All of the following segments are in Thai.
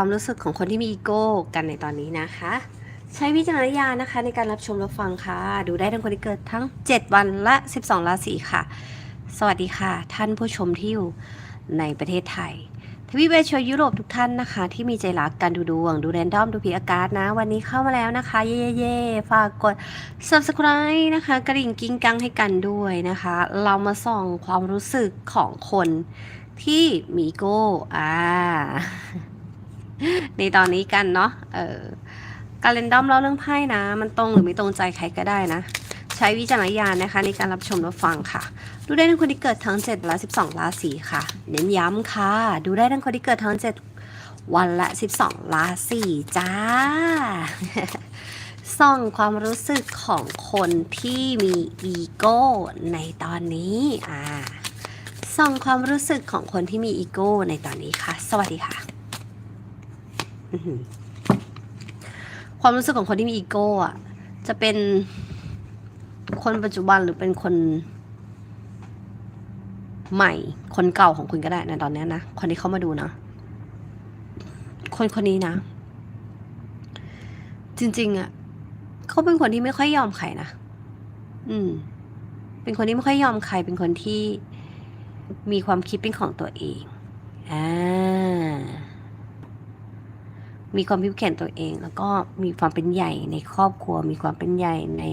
ความรู้สึกของคนที่มีอีโก้กันในตอนนี้นะคะ ใช้วิจารณญาณนะคะ ในการรับชมรับฟังค่ะ ดูได้ทั้งคนที่เกิดทั้ง 7 วันและ 12 ราศีค่ะ สวัสดีค่ะ ท่านผู้ชมที่อยู่ในประเทศไทยทวีปเอเชียยุโรปทุกท่านนะคะ ที่มีใจรักการดูดวง ดูแรนดอม ดูผีอากาศนะ วันนี้เข้ามาแล้วนะคะ เย่เย่ฝากกด subscribe นะคะ กระดิ่งกิ้งกังให้กันด้วยนะคะ เรามาส่องความรู้สึกของคนที่มีอีโก้อ่า ในตอนนี้กันเนาะเออการเรนดอมเล่าเรื่องไพ่นะ มันตรงหรือไม่ตรงใจใครก็ได้นะ ใช้วิจารณญาณนะคะ ในการรับชมรับฟังค่ะ ดูได้ทั้งคนที่เกิดทั้ง7และ12 ราศีค่ะ เน้นย้ำค่ะ ดูได้ทั้งคนที่เกิดทั้ง 7 วันและ 12 ราศีจ้าส่องความรู้สึกของคนที่มีอีโก้ในตอนนี้อ่าส่องความรู้สึกของคนที่มีอีโก้ในตอนนี้ค่ะ สวัสดีค่ะ ความรู้สึกของคนที่มีอีโก้อะจะเป็นคนปัจจุบันหรือเป็นคนใหม่ คนเก่าของคุณก็ได้ในะตอนนี้นะ คนที่เขามาดูนะ คนคนนี้นะ จริง ๆอะเขาเป็นคนที่ไม่ค่อยยอมใครนะ อืม เป็นคนที่ไม่ค่อยยอมใคร เป็นคนที่มีความคิดเป็นของตัวเอง อ่า มีความพิบแข็งตัวเอง แล้วก็มีความเป็นใหญ่ในครอบครัว มีความเป็นใหญ่ใน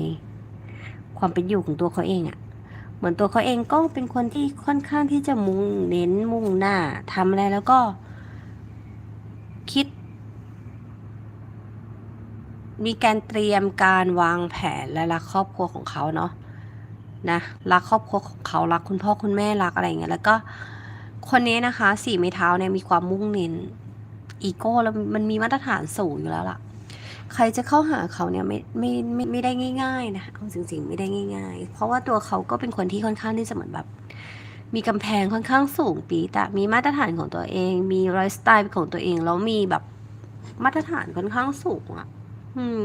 ความเป็นอยู่ของตัวเขาเองอะ่ะ เหมือนตัวเขาเองก็เป็นคนที่ค่อนข้างที่จะมุ่งเน้นมุ่งหน้าทำอะไรแล้วก็คิด มีการเตรียมการวางแผนและรักครอบครัวของเขาเนาะนะรักครอบครัวของเขารักคุณพ่อคุณแม่รักอะไรเงี้ยแล้วก็คนนี้นะคะสี่ไม้เท้าเนี่ยมีความมุ่งเน้น อีโก้แล้วมันมีมาตรฐานสูงอยู่แล้วล่ะ ใครจะเข้าหาเขาเนี่ยไม่ไม่ไม่ไม่ได้ง่าย ๆ นะเอาจริง ๆ ไม่ได้ง่าย ๆ เพราะว่าตัวเขาก็เป็นคนที่ค่อนข้างที่จะเหมือนแบบ มีกำแพงค่อนข้างสูงปีแต่มีมาตรฐานของตัวเอง มีไลฟ์สไตล์ของตัวเองแล้วมีแบบมาตรฐานค่อนข้างสูงอะ่ะ อืม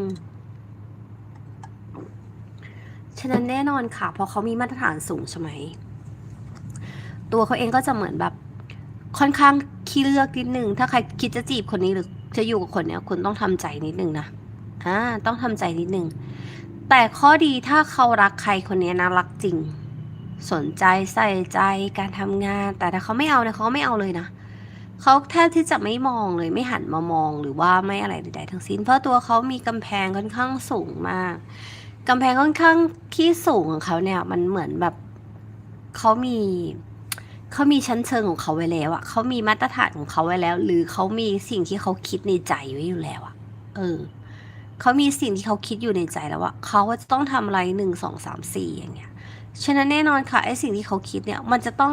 ฉะนั้นแน่นอนค่ะเพราะเขามีมาตรฐานสูงใช่ไหม ตัวเขาเองก็จะเหมือนแบบค่อนข้าง ขี้เลือกนิดนึง ถ้าใครคิดจะจีบคนนี้หรือจะอยู่กับคนเนี้ยคุณต้องทำใจนิดนึงนะอ่าต้องทำใจนิดนึง แต่ข้อดีถ้าเขารักใครคนนี้นะรักจริง สนใจใส่ใจการทำงาน แต่ถ้าเขาไม่เอาเนี่ยเขาไม่เอาเลยนะเขาแทบที่จะไม่มองเลยไม่หันมามองหรือว่าไม่อะไรใดๆทั้งสิ้น เพราะตัวเขามีกำแพงค่อนข้างสูงมากกำแพงค่อนข้างที่สูงของเขาเนี่ย มันเหมือนแบบเขามี เขามีชั้นเชิงของเขาไว้แล้วอะเขามีมาตรฐานของเขาไว้แล้ว หรือเขามีสิ่งที่เขาคิดในใจไว้อยู่แล้วอะเออเขามีสิ่งที่เขาคิดอยู่ในใจแล้วว่าเขาว่าจะต้องทำอะไรหนึ่งสองสามสี่อย่างเงี้ย ฉะนั้นแน่นอนค่ะไอ้สิ่งที่เขาคิดเนี่ย มันจะต้อง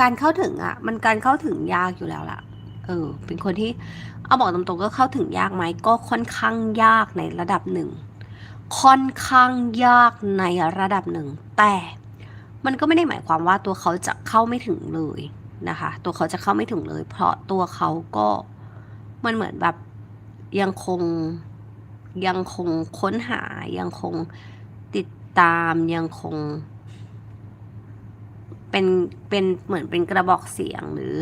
การเข้าถึงอะมันการเข้าถึงยากอยู่แล้วล่ะ เออ เป็นคนที่เอาบอกตรงๆก็เข้าถึงยากไหมก็ค่อนข้างยากในระดับหนึ่ง ค่อนข้างยากในระดับหนึ่ง แต่ มันก็ไม่ได้หมายความว่าตัวเขาจะเข้าไม่ถึงเลยนะคะ ตัวเขาจะเข้าไม่ถึงเลย เพราะตัวเขาก็มันเหมือนแบบยังคงยังคงค้นหายังคงติดตามยังคง เป็นเป็นเหมือนเป็นกระบอกเสียงหรือ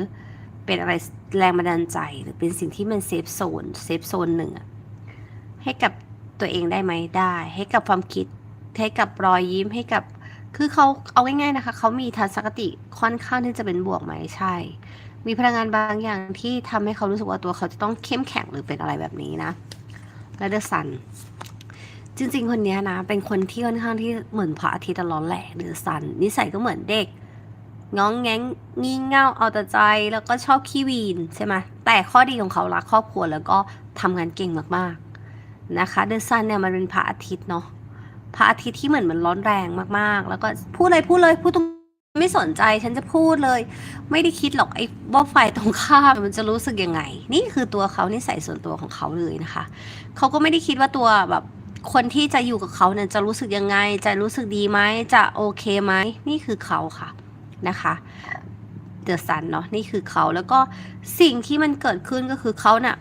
เป็นอะไรแรงบันดาลใจ หรือเป็นสิ่งที่มันเซฟโซนเซฟโซนหนึ่งอะให้กับตัวเองได้ไหมได้ ให้กับความคิดให้กับรอยยิ้มให้กับ คือเขาเอาง่ายๆนะคะ เขามีทัศนคติค่อนข้างที่จะเป็นบวกไหมใช่ มีพลังงานบางอย่างที่ทำให้เขารู้สึกว่าตัวเขาจะต้องเข้มแข็งหรือเป็นอะไรแบบนี้นะและเดอะซันจริง ๆ คนนี้นะ เป็นคนที่ค่อนข้างที่เหมือนพระอาทิตย์ร้อนแหละเดอะซันนิสัยก็เหมือนเด็กง้องแง้งงี่เง่าเอาแต่ใจแล้วก็ชอบขี้วีนใช่ไหมแต่ข้อดีของเขารักครอบครัวแล้วก็ทำงานเก่งมากๆนะคะเดอะซันเนี่ยมันเป็นพระอาทิตย์เนาะ พระอาทิตย์ที่เหมือนมันร้อนแรงมากๆ แล้วก็พูดเลยพูดเลยพูดตรงไม่สนใจฉันจะพูดเลย ไม่ได้คิดหรอกไอ้ว่าฝ่ายตรงข้ามมันจะรู้สึกยังไง นี่คือตัวเขานิสัยส่วนตัวของเขาเลยนะคะเขาก็ไม่ได้คิดว่าตัวแบบคนที่จะอยู่กับเขาเนี่ยจะรู้สึกยังไง จะรู้สึกดีไหมจะโอเคไหมนี่คือเขาค่ะนะคะเดอะซันเนาะนี่คือเขาแล้วก็สิ่งที่มันเกิดขึ้นก็คือเขาเน่ะ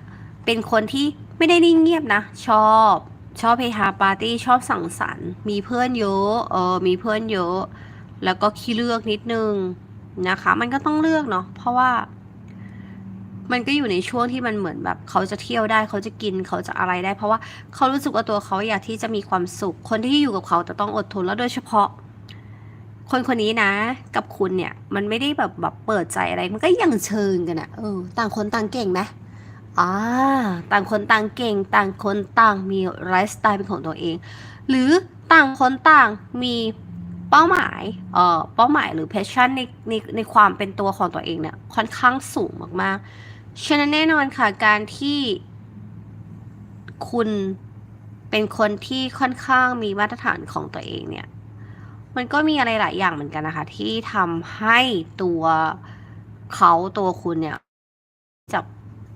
เป็นคนที่ไม่ได้นิ่งเงียบนะ ชอบ ชอบเฮฮาปาร์ตี้ชอบสังสรรค์มีเพื่อนเยอะเออมีเพื่อนเยอะ แล้วก็ขี้เลือกนิดนึงนะคะ มันก็ต้องเลือกเนาะเพราะว่า มันก็อยู่ในช่วงที่มันเหมือนแบบ เขาจะเที่ยวได้เขาจะกินเขาจะอะไรได้ เพราะว่าเขารู้สึกว่าตัวเขาอยากที่จะมีความสุข คนที่อยู่กับเขาจะต้องอดทนแล้วโดยเฉพาะ คนคนนี้นะ กับคุณเนี่ย มันไม่ได้แบบแบบเปิดใจอะไร มันก็ยังเชิงกันอะเออต่างคนต่างเก่งไหม อ่าต่างคนต่างเก่ง ต่างคนต่างมีไลฟ์สไตล์เป็นของตัวเอง หรือต่างคนต่างมีเป้าหมายเอ่อเป้าหมายหรือแพชชั่นในในในความเป็นตัวของตัวเองเนี่ยค่อนข้างสูงมากๆ ฉะนั้นแน่นอนค่ะการที่คุณเป็นคนที่ค่อนข้างมีมาตรฐานของตัวเองเนี่ย มันก็มีอะไรหลายอย่างเหมือนกันนะคะ ที่ทำให้ตัวเขาตัวคุณเนี่ยจะ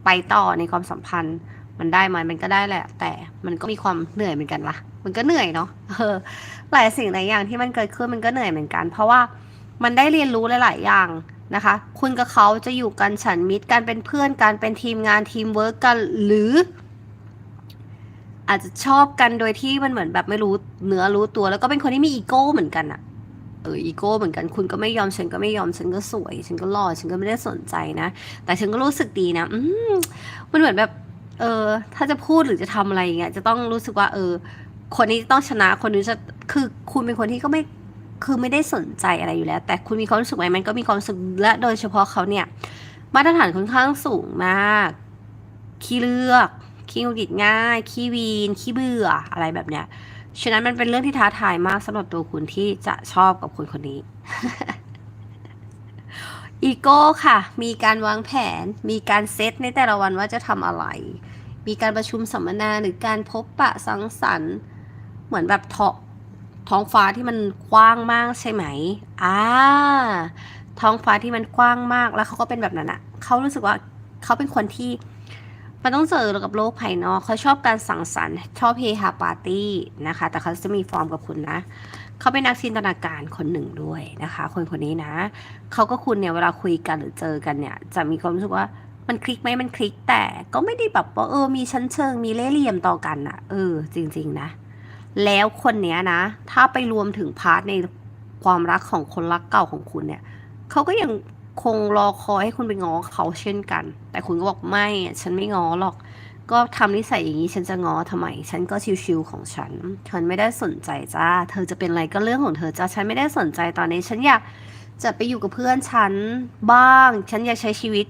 ไปต่อในความสัมพันธ์ มันได้ไหมมันก็ได้แหละ แต่มันก็มีความเหนื่อยเหมือนกันละมันก็เหนื่อยเนาะเออหลายสิ่งหลายอย่างที่มันเกิดขึ้นมันก็เหนื่อยเหมือนกัน เพราะว่ามันได้เรียนรู้หลาย ๆ อย่างนะคะ คุณกับเขาจะอยู่กันฉันมิตรการเป็นเพื่อนการเป็นทีมงานทีมเวิร์กกันหรือ อาจจะชอบกันโดยที่มันเหมือนแบบไม่รู้เนื้อรู้ตัว แล้วก็เป็นคนที่มีอีโก้เหมือนกันอะ เอออีโก้เหมือนกันคุณก็ไม่ยอมฉันก็ไม่ยอมฉันก็สวย ฉันก็หล่อฉันก็ไม่ได้สนใจนะ แต่ฉันก็รู้สึกดีนะ อืมมันเหมือนแบบเออถ้าจะพูดหรือจะทำอะไรอย่างเงี้ยจะต้องรู้สึกว่า เออ คนนี้ต้องชนะคนนี้จะคือคุณเป็นคนที่ก็ไม่คือไม่ได้สนใจอะไรอยู่แล้ว แต่คุณมีความรู้สึกไหมมันก็มีความรู้สึกและโดยเฉพาะเขาเนี่ย มาตรฐานค่อนข้างสูงมากขี้เลือกขี้งุดหงิดง่ายขี้วีนขี้เบื่ออะไรแบบเนี้ย ฉะนั้นมันเป็นเรื่องที่ท้าทายมากสำหรับตัวคุณที่จะชอบกับคนคนนี้ อีโก้ค่ะ มีการวางแผน มีการเซตในแต่ละวันว่าจะทำอะไร มีการประชุมสัมมนาหรือการพบปะสังสรรค์เหมือนแบบท้องท้องฟ้าที่มันกว้างมากใช่ไหมอ่าท้องฟ้าที่มันกว้างมากแล้วเขาก็เป็นแบบนั้นอะเขารู้สึกว่าเขาเป็นคนที่ มันต้องเจอกับโลกภายนอกเขาชอบการสังสรรค์ ชอบเฮฮาปาร์ตี้นะคะ แต่เขาจะมีฟอร์มกับคุณนะ เขาเป็นนักจินตนาการคนหนึ่งด้วยนะคะ คนคนนี้นะ เขาก็คุณเนี่ยเวลาคุยกันหรือเจอกันเนี่ย จะมีความรู้สึกว่ามันคลิกไหมมันคลิกแต่ก็ไม่ได้แบบว่าเออมีชั้นเชิงมีเล่ห์เหลี่ยมต่อกันอะเออ จริง ๆ นะ แล้วคนเนี้ยนะ ถ้าไปรวมถึงพาร์ทในความรักของคนรักเก่าของคุณเนี่ยเขาก็ยัง คงรอคอยให้คุณไปง้อเขาเช่นกัน แต่คุณก็บอกไม่ ฉันไม่ง้อหรอก ก็ทำนิสัยอย่างนี้ฉันจะง้อทำไม ฉันก็ชิวๆของฉัน ฉันไม่ได้สนใจจ้า เธอจะเป็นอะไรก็เรื่องของเธอจ้า ฉันไม่ได้สนใจตอนนี้ ฉันอยากจะไปอยู่กับเพื่อนฉันบ้าง ฉันอยากใช้ชีวิต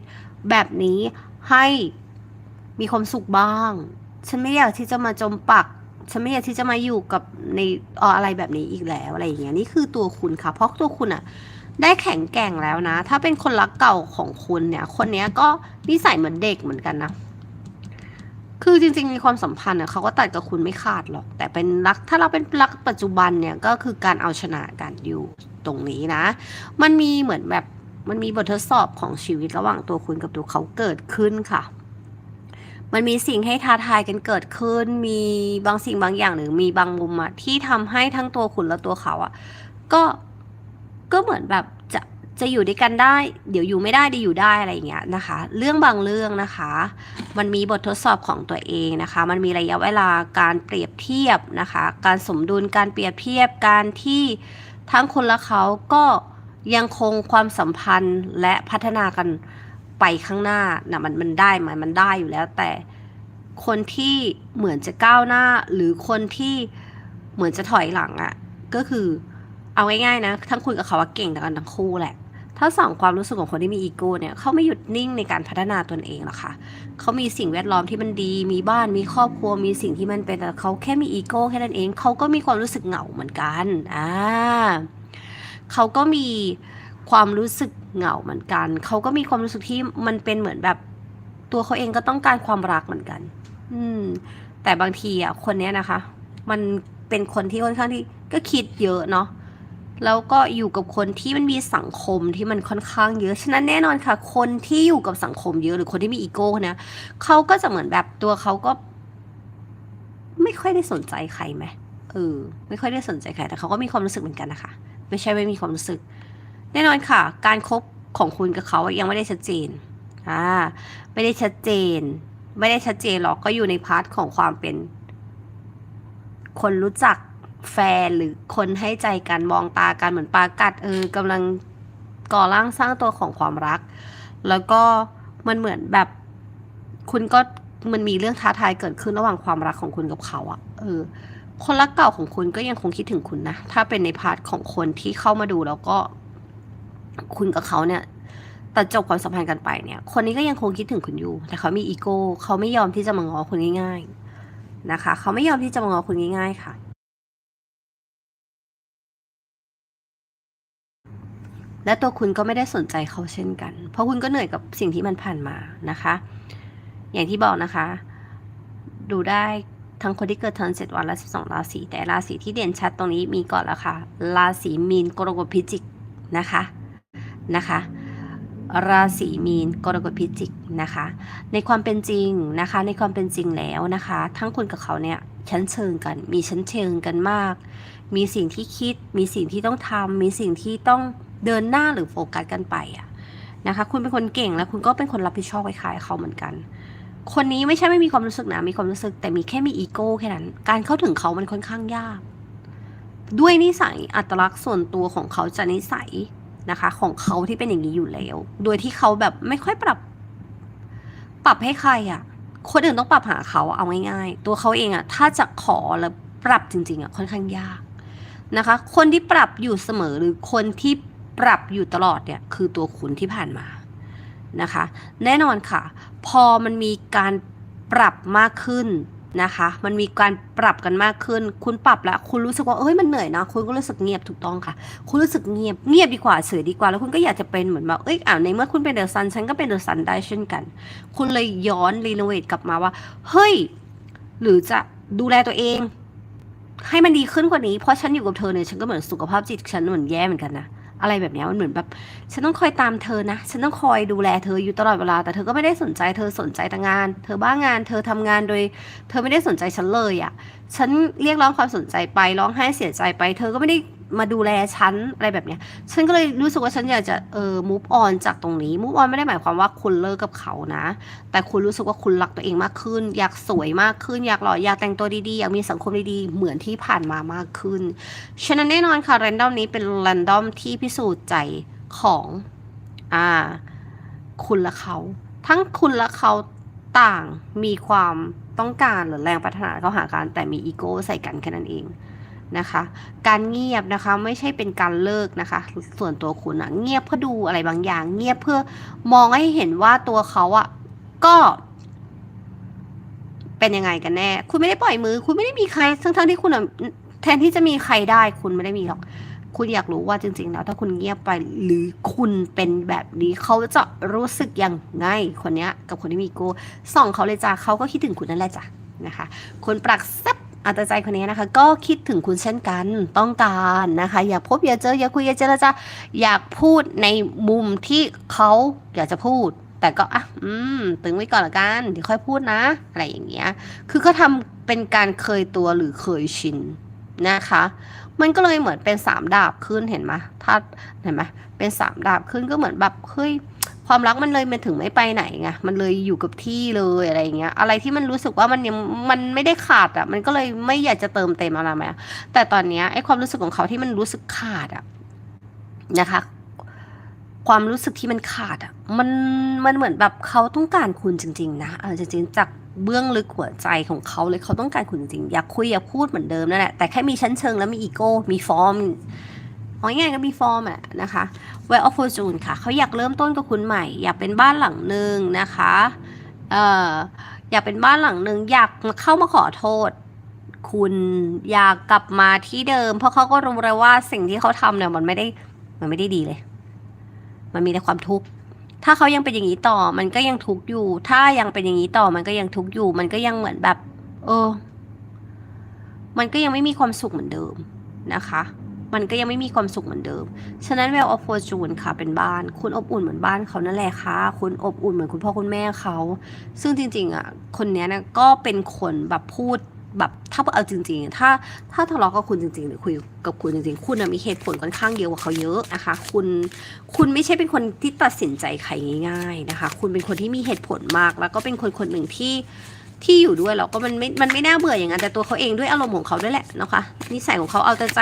แบบนี้ให้มีความสุขบ้าง ฉันไม่อยากที่จะมาจมปัก ฉันไม่อยากที่จะมาอยู่กับในอออะไรแบบนี้อีกแล้วอะไรอย่างเงี้ย นี่คือตัวคุณค่ะ เพราะตัวคุณอะ ได้แข็งแกร่งแล้วนะ ถ้าเป็นคนรักเก่าของคุณเนี่ย คนเนี้ยก็นิสัยเหมือนเด็กเหมือนกันนะ คือจริงๆมีความสัมพันธ์เนี่ยเขาก็ตัดกับคุณไม่ขาดหรอก แต่เป็นรัก ถ้าเราเป็นรักปัจจุบันเนี่ยก็คือการเอาชนะกันอยู่ตรงนี้นะ มันมีเหมือนแบบมันมีบททดสอบของชีวิตระหว่างตัวคุณกับตัวเขาเกิดขึ้นค่ะ มันมีสิ่งให้ท้าทายกันเกิดขึ้น มีบางสิ่งบางอย่างหรือมีบางมุมอะที่ทำให้ทั้งตัวคุณและตัวเขาอะก็ ก็เหมือนแบบจะจะอยู่ด้วยกันได้ เดี๋ยวอยู่ไม่ได้เดี๋ยวอยู่ได้อะไรอย่างเงี้ยนะคะ เรื่องบางเรื่องนะคะ มันมีบททดสอบของตัวเองนะคะ มันมีระยะเวลาการเปรียบเทียบนะคะ การสมดุลการเปรียบเทียบการที่ทั้งคุณและเขาก็ยังคงความสัมพันธ์และพัฒนากันไปข้างหน้านะมันมันได้ไหมมันได้อยู่แล้ว แต่คนที่เหมือนจะก้าวหน้า หรือคนที่เหมือนจะถอยหลังอะ่ะก็คือ เอาง่ายๆนะทั้งคุณกับเขาว่าเก่งกันทั้งคู่แหละ ถ้าสองความรู้สึกของคนที่มีอีโก้เนี่ยเขาไม่หยุดนิ่งในการพัฒนาตนเองหรอกค่ะเขามีสิ่งแวดล้อมที่มันดี มีบ้านมีครอบครัวมีสิ่งที่มันเป็นแต่เขาแค่มีอีโก้แค่นั้นเองเขาก็มีความรู้สึกเหงาเหมือนกันอ่าเขาก็มีความรู้สึกเหงาเหมือนกัน เขาก็มีความรู้สึกที่มันเป็นเหมือนแบบ ตัวเขาเองก็ต้องการความรักเหมือนกัน อืม แต่บางทีอะคนเนี้ยนะคะ มันเป็นคนที่ค่อนข้างที่ก็คิดเยอะเนาะ แล้วก็อยู่กับคนที่มันมีสังคมที่มันค่อนข้างเยอะ ฉะนั้นแน่นอนค่ะ คนที่อยู่กับสังคมเยอะหรือคนที่มีอีโก้นี่ยเขาก็จะเหมือนแบบตัวเขาก็ ไม่ค่อยได้สนใจใครไหมเออ ไม่ค่อยได้สนใจใครแต่เขาก็มีความรู้สึกเหมือนกันนะคะ ไม่ใช่ไม่มีความรู้สึก แน่นอนค่ะ การคบของคุณกับเขายังไม่ได้ชัดเจนอ่าไม่ได้ชัดเจน ไม่ได้ชัดเจนหรอกก็อยู่ในพาร์ทของความเป็น คนรู้จัก แฟนหรือคนให้ใจกันมองตากันเหมือนปลากัดเออกำลังก่อร่างสร้างตัวของความรัก แล้วก็มันเหมือนแบบ คุณก็มันมีเรื่องท้าทายเกิดขึ้นระหว่างความรักของคุณกับเขาอะเออ คนรักเก่าของคุณก็ยังคงคิดถึงคุณนะ ถ้าเป็นในพาร์ทของคนที่เข้ามาดูแล้วก็ คุณกับเขาเนี่ยตัดจบความสัมพันธ์กันไปเนี่ย คนนี้ก็ยังคงคิดถึงคุณอยู่ แต่เขามีอีโก้เขาไม่ยอมที่จะมางอคุณง่ายๆนะคะ เขาไม่ยอมที่จะมางอคุณง่ายๆค่ะ และตัวคุณก็ไม่ได้สนใจเขาเช่นกัน เพราะคุณก็เหนื่อยกับสิ่งที่มันผ่านมานะคะ อย่างที่บอกนะคะ ดูได้ทั้งคนที่เกิดทันเจ็ดวันและสิบสองราศีแต่ราศีที่เด่นชัดตรงนี้มีก่อนแล้วค่ะ ราศีมีนกรกฎพิจิกนะคะนะคะ ราศีมีนกรกฎพิจิกนะคะ ในความเป็นจริงนะคะ ในความเป็นจริงแล้วนะคะ ทั้งคุณกับเขาเนี่ยชั้นเชิงกัน มีชั้นเชิงกันมาก มีสิ่งที่คิด มีสิ่งที่ต้องทำมีสิ่งที่ต้อง เดินหน้าหรือโฟกัสกันไปอะนะคะ คุณเป็นคนเก่งแล้วคุณก็เป็นคนรับผิดชอบคล้ายๆเขาเหมือนกัน คนนี้ไม่ใช่ไม่มีความรู้สึกนะมีความรู้สึก แต่มีแค่มีอีโก้แค่นั้น การเข้าถึงเขามันค่อนข้างยาก ด้วยนิสัยอัตลักษณ์ส่วนตัวของเขาจะนิสัยนะคะของเขาที่เป็นอย่างนี้อยู่แล้ว โดยที่เขาแบบไม่ค่อยปรับ ปรับให้ใครอะ่ะ คนอื่นต้องปรับหาเขาเอาง่ายๆ ตัวเขาเองอะ่ะ ถ้าจะขอแล้วปรับจริงๆอะ่ะค่อนข้างยากนะคะ คนที่ปรับอยู่เสมอหรือคนที่ ปรับอยู่ตลอดเนี่ยคือตัวคุณที่ผ่านมานะคะ แน่นอนค่ะ พอมันมีการปรับมากขึ้นนะคะ มันมีการปรับกันมากขึ้น คุณปรับแล้วคุณรู้สึกว่าเอ้ยมันเหนื่อยนะคุณก็รู้สึกเงียบถูกต้องค่ะ คุณรู้สึกเงียบเงียบดีกว่าเฉยดีกว่า แล้วคุณก็อยากจะเป็นเหมือนแบบเอ้ยอ่าในเมื่อคุณเป็นเดอะซันฉันก็เป็นเดอะซันได้เช่นกัน คุณเลยย้อนรีโนเวทกลับมาว่า เฮ้ย หรือจะดูแลตัวเอง ให้มันดีขึ้นกว่านี้เพราะฉันอยู่กับเธอเนี่ยฉันก็เหมือนสุขภาพจิตฉันเหมือนแย่เหมือนกันนะ อะไรแบบนี้มันเหมือนแบบ ฉันต้องคอยตามเธอนะ ฉันต้องคอยดูแลเธออยู่ตลอดเวลา แต่เธอก็ไม่ได้สนใจเธอสนใจแต่งาน เธอบ้างาน เธอทำงานโดย เธอไม่ได้สนใจฉันเลยอะ่ะ ฉันเรียกร้องความสนใจไปร้องไห้เสียใจไป เธอก็ไม่ได้ มาดูแลฉันอะไรแบบเนี้ย ฉันก็เลยรู้สึกว่าฉันอยากจะเออ move on จากตรงนี้ move on ไม่ได้หมายความว่าคุณเลิกกับเขานะ แต่คุณรู้สึกว่าคุณรักตัวเองมากขึ้น อยากสวยมากขึ้น อยากหล่ออยากแต่งตัวดีๆ อยากมีสังคมดีๆ เหมือนที่ผ่านมามากขึ้น ฉะนั้นแน่นอนค่ะแรนดอมนี้เป็นแรนดอมที่พิสูจน์ใจของอ่าคุณและเขา ทั้งคุณและเขาต่างมีความต้องการหรือแรงปรารถนาเข้าหากันแต่มีอีโก้ใส่กันแค่นั้นเอง นะคะ การเงียบนะคะไม่ใช่เป็นการเลิกนะคะ ส่วนตัวคุณอะเงียบเพื่อดูอะไรบางอย่าง เงียบเพื่อมองให้เห็นว่าตัวเขาอะก็ เป็นยังไงกันแน่ คุณไม่ได้ปล่อยมือ คุณไม่ได้มีใคร ทั้งๆที่คุณแทนที่จะมีใครได้ คุณไม่ได้มีหรอก คุณอยากรู้ว่าจริง ๆ แล้ว ถ้าคุณเงียบไปหรือคุณเป็นแบบนี้ เขาจะรู้สึกยังไงคนเนี้ย กับคนที่มีโกส่องเขาเลยจ้ะเขาก็คิดถึงคุณนั่นแหละจ้ะนะคะ คนปรักแซบ อัตใจคนนี้นะคะ ก็คิดถึงคุณเช่นกันต้องการนะคะ อยากพบอยากเจออยากคุยอยากเจรจาอยากพูดในมุมที่เขาอยากจะพูด แต่ก็อะอืมตึงไว้ก่อนละกันเดี๋ยวค่อยพูดนะ อะไรอย่างเงี้ยคือก็ทำเป็นการเคยตัวหรือเคยชินนะคะ มันก็เลยเหมือนเป็นสามดาบขึ้นเห็นไหมถ้าเห็นไหมเป็นสามดาบขึ้นก็เหมือนแบบเฮ้ย ความรักมันเลยมันถึงไม่ไปไหนไงมันเลยอยู่กับที่เลยอะไรอย่างเงี้ย อะไรที่มันรู้สึกว่ามันยังมันไม่ได้ขาดอะ มันก็เลยไม่อยากจะเติมเต็มอะไรมาแต่ตอนเนี้ยไอ้ความรู้สึกของเขาที่มันรู้สึกขาดอะนะคะ ความรู้สึกที่มันขาดอะ มันมันเหมือนแบบเขาต้องการคุณจริง ๆ นะเออจริงๆจากเบื้องลึกหัวใจของเขาเลยเขาต้องการคุณจริงๆอยากคุยอยากพูดเหมือนเดิมนั่นแหละแต่แค่มีชั้นเชิงแล้วมีอีโก้มีฟอร์ม เอาง่ายก็มีฟอร์มอะนะคะ w e l of Fortune ค่ะเขาอยากเริ่มต้นกับคุณใหม่ อยากเป็นบ้านหลังหนึ่งนะคะเอ่ออยากเป็นบ้านหลังหนึ่งอยากเข้ามาขอโทษ คุณอยากกลับมาที่เดิม เพราะเขาก็รู้เลยว่าสิ่งที่เขาทำเนี่ยมันไม่ได้มันไม่ได้ดีเลย มันมีแต่ความทุกข์ถ้าเขายังเป็นอย่างนี้ต่อ มันก็ยังทุกข์อยู่ ถ้ายังเป็นอย่างนี้ต่อ มันก็ยังทุกข์อยู่ มันก็ยังเหมือนแบบ เออ มันก็ยังไม่มีความสุขเหมือนเดิมนะคะ มันก็ยังไม่มีความสุขเหมือนเดิม ฉะนั้น Well of Fortune ค่ะเป็นบ้าน คุณอบอุ่นเหมือนบ้านเขานั่นแหละค่ะ คุณอบอุ่นเหมือนคุณพ่อคุณแม่เขา ซึ่งจริง ๆอะ คนเนี้ยนะก็เป็นคนแบบพูดแบบถ้าเอาจริง ๆ ถ้าถ้าทะเลาะกับคุณจริง ๆ หรือคุยกับคุณจริง ๆ คุณมีเหตุผลค่อนข้างเยอะกว่าเขาเยอะนะคะ คุณคุณไม่ใช่เป็นคนที่ตัดสินใจใครง่าย ๆนะคะ คุณเป็นคนที่มีเหตุผลมาก แล้วก็เป็นคนคนหนึ่งที่ ที่อยู่ด้วยหรอกก็มันไม่ มันไม่น่าเบื่ออย่างนั้นแต่ตัวเขาเองด้วยอารมณ์ของเขาด้วยแหละนะคะนิสัยของเขาเอาแต่ใจ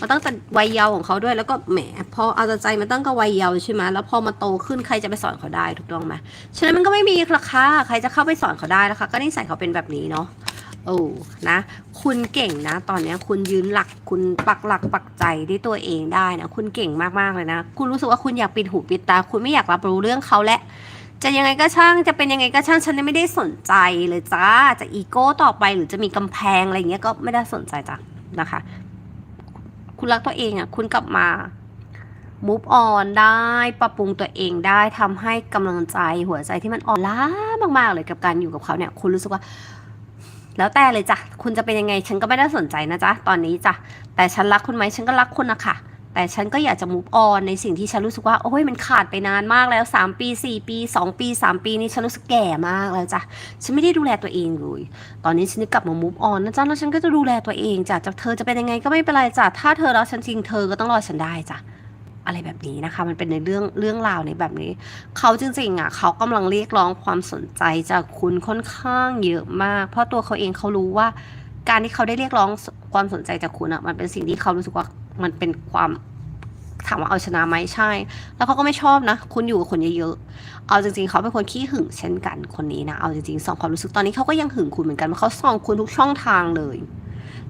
มาตั้งแต่วัยเยาว์ของเขาด้วยแล้วก็แหมพอเอาแต่ใจมาตั้งแต่วัยเยาว์ใช่ไหมแล้วพอมาโตขึ้นใครจะไปสอนเขาได้ถูกต้องไหมฉะนั้นมันก็ไม่มีราคาใครจะเข้าไปสอนเขาได้แล้วค่ะก็นิสัยเขาเป็นแบบนี้เนาะโอ้นะ คุณเก่งนะ ตอนนี้คุณยืนหลัก คุณปักหลักปักใจด้วยตัวเองได้นะ คุณเก่งมากๆเลยนะ คุณรู้สึกว่าคุณอยากปิดหูปิดตา คุณไม่อยากรับรู้เรื่องเขาและ จะยังไงก็ช่างจะเป็นยังไงก็ช่างฉันไม่ได้สนใจเลยจ้าจะอีโก้ต่อไปหรือจะมีกำแพงอะไรเงี้ยก็ไม่ได้สนใจจ้ะนะคะ คุณรักตัวเองอะ คุณกลับมา move on ได้ปรับปรุงตัวเองได้ทำให้กำลังใจหัวใจที่มันอ่อนล้ามากๆเลยกับการอยู่กับเขาเนี่ย คุณรู้สึกว่า แล้วแต่เลยจ้ะ คุณจะเป็นยังไง ฉันก็ไม่ได้สนใจนะจ๊ะ ตอนนี้จ้ะ แต่ฉันรักคุณไหมฉันก็รักคุณนะค่ะ แต่ฉันก็อยากจะ move on ในสิ่งที่ฉันรู้สึกว่า โอ้ยมันขาดไปนานมากแล้ว 3 ปี 4 ปี 2 ปี 3 ปีนี้ฉันรู้สึกแก่มากแล้วจ้ะ ฉันไม่ได้ดูแลตัวเองเลย ตอนนี้ฉันจะกลับมา move on นะจ๊ะ แล้วฉันก็จะดูแลตัวเองจ้ะจากเธอจะเป็นยังไงก็ไม่เป็นไรจ้ะ ถ้าเธอรักฉันจริงเธอก็ต้องรอฉันได้จ้ะอะไรแบบนี้นะคะ มันเป็นในเรื่องเรื่องราวในแบบนี้ เขาจริงๆอะเขากำลังเรียกร้องความสนใจจากคุณค่อนข้างเยอะมาก เพราะตัวเขาเองเขารู้ว่า การที่เขาได้เรียกร้องความสนใจจากคุณอะมันเป็นสิ่งที่เขารู้สึกว่า มันเป็นความถามว่าเอาชนะไหมใช่ แล้วเขาก็ไม่ชอบนะ คุณอยู่กับคนเยอะๆ เอาจริงๆ เขาเป็นคนขี้หึงเช่นกันคนนี้นะ เอาจริงๆ สองความรู้สึกตอนนี้เขาก็ยังหึงคุณเหมือนกันเขาส่องคุณทุกช่องทางเลย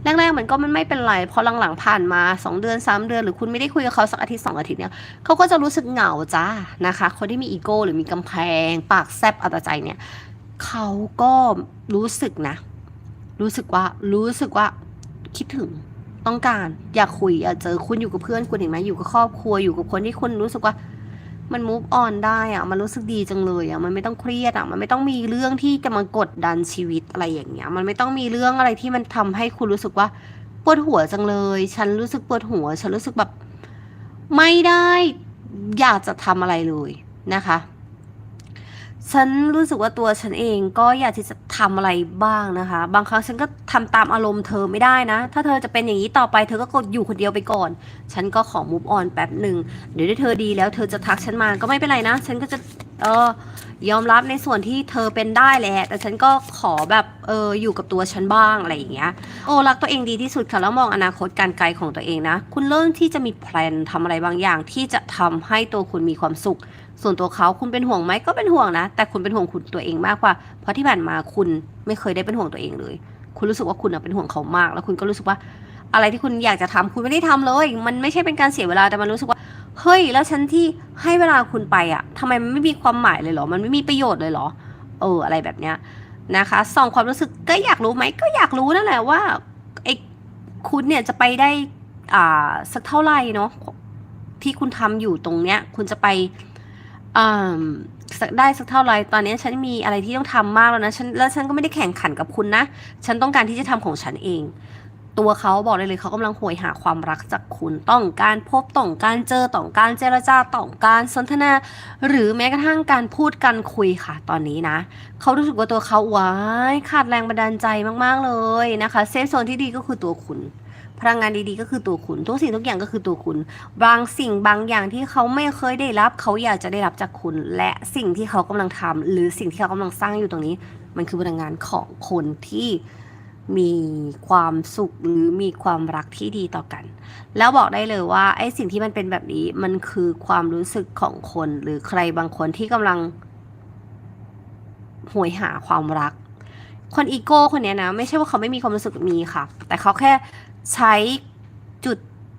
แรกๆ มันก็มันไม่เป็นไร พอหลังๆ ผ่านมา 2 เดือน 3 เดือน หรือคุณไม่ได้คุยกับเขาสักอาทิตย์สองอาทิตย์เนี่ยเขาก็จะรู้สึกเหงาจ้านะคะคนที่มีอีโก้หรือมีกำแพง ปากแซบอาแต่ใจเนี่ยเขาก็รู้สึกนะ รู้สึกว่ารู้สึกว่าคิดถึง ต้องการอยากคุยอยากเจอคุณอยู่กับเพื่อนคุณเห็นไหมอยู่กับครอบครัวอยู่กับคนที่คุณรู้สึกว่า มัน move on ได้อะมันรู้สึกดีจังเลยอะมันไม่ต้องเครียดอะมันไม่ต้องมีเรื่องที่จะมากดดันชีวิตอะไรอย่างเงี้ย มันไม่ต้องมีเรื่องอะไรที่มันทำให้คุณรู้สึกว่าปวดหัวจังเลย ฉันรู้สึกปวดหัว ฉันรู้สึกแบบ ไม่ได้อยากจะทำอะไรเลยนะคะ ฉันรู้สึกว่าตัวฉันเองก็อยากที่จะทำอะไรบ้างนะคะ บางครั้งฉันก็ทำตามอารมณ์เธอไม่ได้นะ ถ้าเธอจะเป็นอย่างนี้ต่อไปเธอก็กดอยู่คนเดียวไปก่อน ฉันก็ขอ move on แป๊บหนึ่งเดี๋ยวถ้เธอดีแล้วเธอจะทักฉันมาก็ไม่เป็นไรนะ ฉันก็จะเออยอมรับในส่วนที่เธอเป็นได้แหละ แต่ฉันก็ขอแบบเอออยู่กับตัวฉันบ้างอะไรอย่างเงี้ย โอ้รักตัวเองดีที่สุดค่ะแล้วมองอนาคตการไกลของตัวเองนะ คุณเริ่มที่จะมีแพลนทำอะไรบางอย่างที่จะทำให้ตัวคุณมีความสุข ส่วนตัวเขาคุณเป็นห่วงไหมก็เป็นห่วงนะ แต่คุณเป็นห่วงคุณตัวเองมากกว่า เพราะที่ผ่านมาคุณไม่เคยได้เป็นห่วงตัวเองเลย คุณรู้สึกว่าคุณเป็นห่วงเขามาก แล้วคุณก็รู้สึกว่าอะไรที่คุณอยากจะทำคุณไม่ได้ทำเลย มันไม่ใช่เป็นการเสียเวลาแต่มันรู้สึกว่าเฮ้ยแล้วฉันที่ให้เวลาคุณไปอะทำไมมันไม่มีความหมายเลยเหรอ มันไม่มีประโยชน์เลยเหรอ เออ อะไรแบบเนี้ยนะคะส่องความรู้สึกก็อยากรู้ไหมก็อยากรู้นั่นแหละว่าไอ้คุณเนี่ยจะไปได้อ่าสักเท่าไหร่เนาะที่คุณทำอยู่ตรงเนี้ย คุณจะไป อ่าสักได้สักเท่าไหร่ตอนนี้ฉันมีอะไรที่ต้องทำมากแล้วนะฉันแล้วฉันก็ไม่ได้แข่งขันกับคุณนะ ฉันต้องการที่จะทำของฉันเอง ตัวเขาบอกเลยเลยเขากำลังโหยหาความรักจากคุณ ต้องการพบต้องการเจอต้องการเจรจาต้องการสนทนา หรือแม้กระทั่งการพูดกันคุยค่ะ ตอนนี้นะเขารู้สึกว่าตัวเขาว้ายขาดแรงบันดาลใจมากๆเลยนะคะเซฟโซนที่ดีก็คือตัวคุณ พลังงานดีๆก็คือตัวคุณ ทุกสิ่งทุกอย่างก็คือตัวคุณ บางสิ่งบางอย่างที่เขาไม่เคยได้รับ เขาอยากจะได้รับจากคุณ และสิ่งที่เขากำลังทำหรือสิ่งที่เขากำลังสร้างอยู่ตรงนี้ มันคือพลังงานของคนที่มีความสุขหรือมีความรักที่ดีต่อกัน แล้วบอกได้เลยว่าไอ้สิ่งที่มันเป็นแบบนี้มันคือความรู้สึกของคน หรือใครบางคนที่กำลังหวยหาความรัก คนอีโก้คนเนี้ยนะ ไม่ใช่ว่าเขาไม่มีความรู้สึกมีค่ะ แต่เขาแค่ ใช้จุด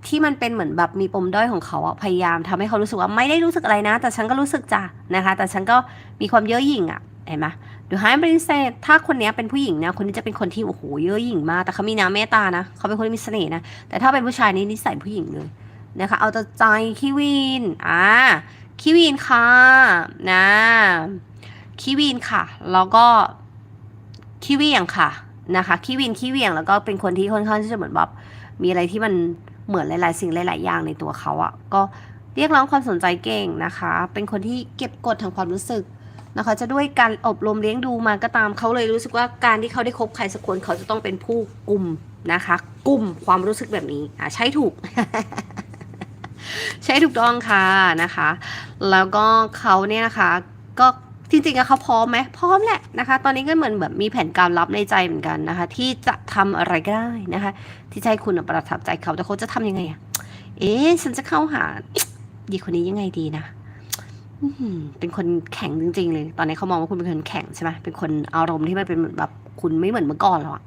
ที่มันเป็นเหมือนแบบมีปมด้อยของเขาอะพยายามทำให้เขารู้สึกว่าไม่ได้รู้สึกอะไรนะ แต่ฉันก็รู้สึกจ้ะนะคะ แต่ฉันก็มีความเย่อหยิ่งอะเห็นไหมดูไฮบริเซตถ้าคนนี้เป็นผู้หญิงนะ คนนี้จะเป็นคนที่โอ้โหเย่อหยิ่งมาก แต่เขามีน้ำเมตตานะ เขาเป็นคนที่มีเสน่ห์นะ แต่ถ้าเป็นผู้ชายนี่นิสัยผู้หญิงเลยนะคะ เอาแต่ใจคิวีนอ่า คิวีนค่ะ นะ คิวีนค่ะ แล้วก็ขี้เหวียงค่ะ นะคะขี้วินขี้เหวียงแล้วก็เป็นคนที่ค่อนข้างที่จะเหมือนแบบมีอะไรที่มันเหมือนหลาย ๆ สิ่งหลาย ๆ อย่างในตัวเขาอะ่ะก็เรียกร้องความสนใจเก่งนะคะ เป็นคนที่เก็บกดทางความรู้สึกนะคะ จะด้วยการอบรมเลี้ยงดูมาก็ตามเขาเลยรู้สึกว่าการที่เขาได้คบใครสักคนเขาจะต้องเป็นผู้กลุ่มนะคะกลุ่มความรู้สึกแบบนี้อะใช้ถูก ใช้ถูกต้องค่ะนะคะ แล้วก็เขาเนี่ยนะคะก็ จริงๆอะเขาพร้อมไหมพร้อมแหละนะคะ ตอนนี้ก็เหมือนแบบมีแผนการรับในใจเหมือนกันนะคะ ที่จะทำอะไรก็ได้นะคะ ที่ให้คุณอะประทับใจเขาแต่เขาจะทำยังไงอะเอ๊ะฉันจะเข้าหาดีคนนี้ยังไงดีนะเป็นคนแข็งจริง ๆ เลย ตอนนี้เขามองว่าคุณเป็นคนแข็งใช่ไหมเป็นคนอารมณ์ที่มันเป็นแบบคุณไม่เหมือนเมื่อก่อนแล้วอะ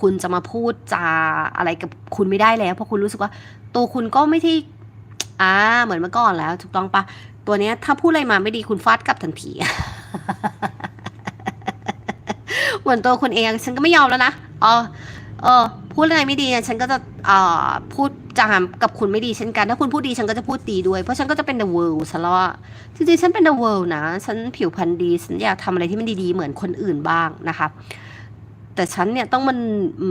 คุณจะมาพูดจาอะไรกับคุณไม่ได้แล้วเพราะคุณรู้สึกว่าตัวคุณก็ไม่ที่อ่าเหมือนเมื่อก่อนแล้ว ถูกต้องปะตัวเนี้ยถ้าพูดอะไรมาไม่ดีคุณฟาดกลับทันที เหมือนตัวคุณเอง ฉันก็ไม่ยอมแล้วนะเออเออพูดอะไรไม่ดีฉันก็จะเอ่อพูดจามกับคุณไม่ดีเช่นกัน ถ้าคุณพูดดีฉันก็จะพูดดีด้วย เพราะฉันก็จะเป็น the world ฉันละจริงๆฉันเป็น the world นะ ฉันผิวพรรณดีฉันอยากทำอะไรที่มันดีๆ เหมือนคนอื่นบ้างนะคะแต่ฉันเนี่ยต้องมันอื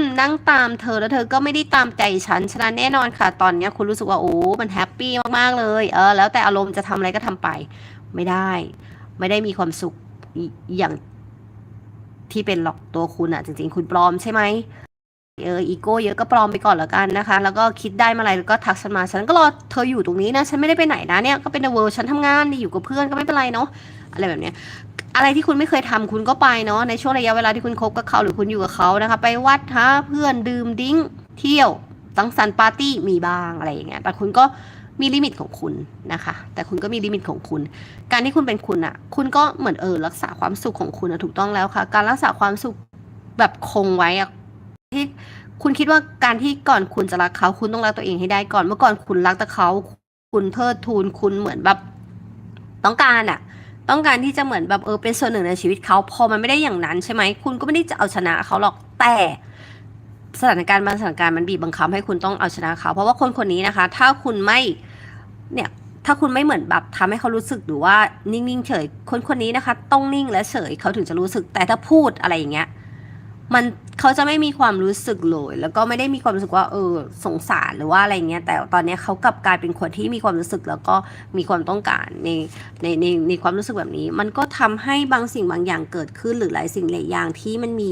มนั่งตามเธอแล้วเธอก็ไม่ได้ตามใจฉันฉะนั้นแน่นอนค่ะ ตอนเนี้ยคุณรู้สึกว่าโอ้ มันแฮปปี้มากๆเลย เออ แล้วแต่อารมณ์จะทำอะไรก็ทำไป ไม่ได้ ไม่ได้มีความสุขอย่างที่เป็นหรอกตัวคุณอะจริง ๆ คุณปลอมใช่ไหมเอออีโก้เยอะก็ปลอมไปก่อนแล้วกันนะคะ แล้วก็คิดได้มาอะไรแล้วก็ทักฉันมาฉันก็รอเธออยู่ตรงนี้นะฉันไม่ได้ไปไหนนะเนี่ยก็เป็นเวอร์ฉันทำงานนี่อยู่กับเพื่อนก็ไม่เป็นไรเนาะอะไรแบบเนี้ยอะไรที่คุณไม่เคยทำคุณก็ไปเนาะในช่วงระยะเวลาที่คุณคบกับเขาหรือคุณอยู่กับเขานะคะ ไปวัดหาเพื่อนดื่มดิ้งเที่ยวสังสรรค์ปาร์ตี้มีบ้างอะไรอย่างเงี้ยแต่คุณก็ มีลิมิตของคุณนะคะ แต่คุณก็มีลิมิตของคุณ การที่คุณเป็นคุณอะคุณก็เหมือนเออรักษาความสุขของคุณอะถูกต้องแล้วค่ะ การรักษาความสุขแบบคงไว้อะที่คุณคิดว่าการที่ก่อนคุณจะรักเขา คุณต้องรักตัวเองให้ได้ก่อน เมื่อก่อนคุณรักแต่เขา คุณเทิดทูนคุณเหมือนแบบต้องการอะต้องการที่จะเหมือนแบบเออเป็นส่วนหนึ่งในชีวิตเขาพอมันไม่ได้อย่างนั้นใช่ไหมคุณก็ไม่ได้จะเอาชนะเขาหรอกแต่สถานการณ์บางสถานการณ์มันบีบบังคับให้คุณต้องเอาชนะเขา เพราะว่าคนคนนี้นะคะ ถ้าคุณไม่ เนี่ยถ้าคุณไม่เหมือนแบบทำให้เขารู้สึกหรือว่านิ่งๆเฉย คนคนนี้นะคะ ต้องนิ่งและเฉยเขาถึงจะรู้สึกแต่ถ้าพูดอะไรอย่างเงี้ยมันเขาจะไม่มีความรู้สึกเลยแล้วก็ไม่ได้มีความรู้สึกว่าเออสงสารหรือว่าอะไรเงี้ยแต่ตอนเนี้ยเขากลับกลายเป็นคนที่มีความรู้สึกแล้วก็มีความต้องการในในในในความรู้สึกแบบนี้ มันก็ทำให้บางสิ่งบางอย่างเกิดขึ้นหรือหลายสิ่งหลายอย่างที่มันมี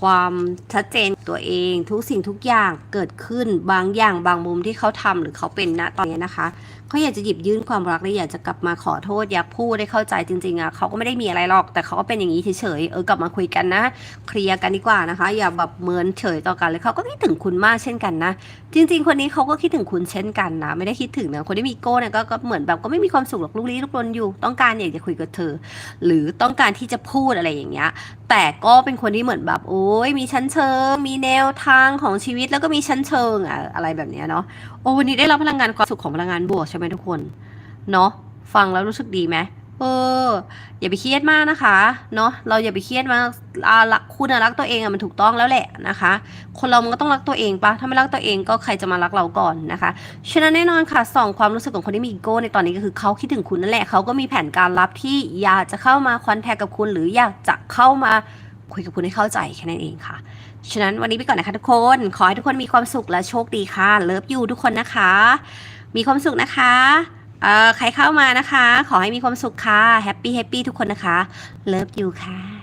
ความชัดเจน ตัวเอง ทุกสิ่งทุกอย่างเกิดขึ้นบางอย่างบางมุมที่เขาทำหรือเขาเป็นณตอนนี้นะคะเขาอยากจะหยิบยื่นความรักและอยากจะกลับมาขอโทษอยากพูดได้เข้าใจจริงๆอะเขาก็ไม่ได้มีอะไรหรอกแต่เขาก็เป็นอย่างนี้เฉยๆเออกลับมาคุยกันนะ เคลียร์กันดีกว่านะคะ อย่าแบบเมินเฉยต่อกันเลยเขาก็คิดถึงคุณมากเช่นกันนะ จริง ๆ คนนี้เขาก็คิดถึงคุณเช่นกันนะ ไม่ได้คิดถึงนะคนที่มีโก้เนี่ยก็ก็เหมือนแบบก็ไม่มีความสุขหรอกลูกลี้ลูกลนอยู่ ต้องการอยากจะคุยกับเธอ หรือต้องการที่จะพูดอะไรอย่างเงี้ยแต่ก็เป็นคนที่เหมือนแบบโอ้ยมีชั้นเชิงมีแนวทางของชีวิตแล้วก็มีชั้นเชิงอะอะไรแบบเนี้ยเนาะโอ้วันนี้ได้รับพลังงานความสุขของพลังงานบวกใช่ไหมทุกคนเนาะฟังแล้วรู้สึกดีไหมเอออย่าไปเครียดมากนะคะเนาะเราอย่าไปเครียดมากอารักคุณรักตัวเองอะมันถูกต้องแล้วแหละนะคะ คนเรามันก็ต้องรักตัวเองปะถ้าไม่รักตัวเองก็ใครจะมารักเราก่อนนะคะฉะนั้นแน่นอนค่ะสองความรู้สึกของคนที่มีอีโก้ในตอนนี้ก็คือเขาคิดถึงคุณนั่นแหละเขาก็มีแผนการรับที่อยากจะเข้ามาคอนแทคกับคุณ หรืออยากจะเข้ามาคุยกับคุณให้เข้าใจแค่นั้นเองค่ะ ฉะนั้นวันนี้ไปก่อนนะคะทุกคน ขอให้ทุกคนมีความสุขและโชคดีค่ะ เลิฟยูทุกคนนะคะ มีความสุขนะคะเอ่อใครเข้ามานะคะ ขอให้มีความสุขค่ะ แฮปปี้แฮปปี้ทุกคนนะคะ เลิฟยูค่ะ